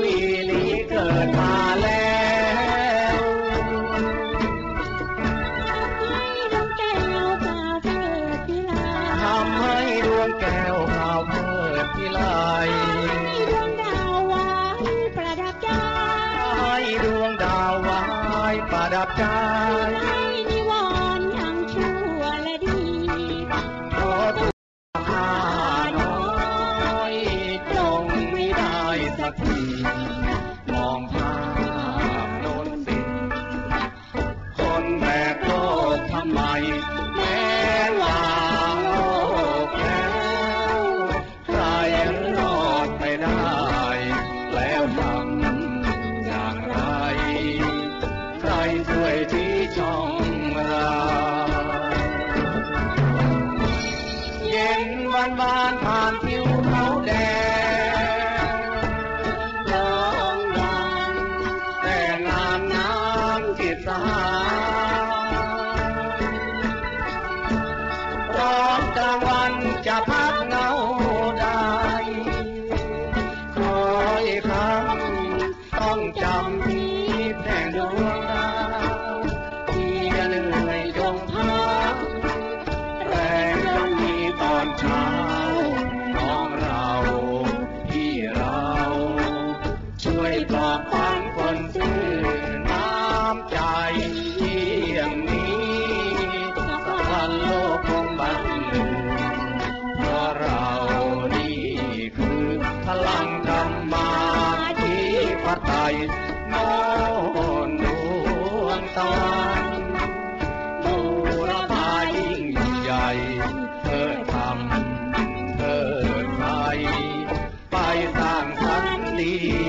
วีนี้เกิดมาแล้วงแก้วพาเพิดพิลทำให้ดวงแก้วพาวเพิดพิลให้ดวงดาววายประดับใจให้ดวงดาววายประดับใจ ทีมองภาพโน้นสิคนแบกโลกทำไม แม้วางโลกแล้วใครรอดไปได้ แล้วทำอย่างไร ใครช่วยที่ช่องเราเย็นวันบานผ่านผิวเขาแดง พักเงาได้คอยคำต้องจำที่แห่งดวงดาวที่เหนื่อยจงพักแรงยังมีตอนเช้าน้องเราพี่เรา ช่วยปลอบขวัญคนซื่อน้ำใจเที่ยงนี้สักวันโลก พลังธรรมาธิปไตยโน่นดวงตะวันบูรพายิ่งใหญ่เธอทำเธอไทยไปสร้างสันติ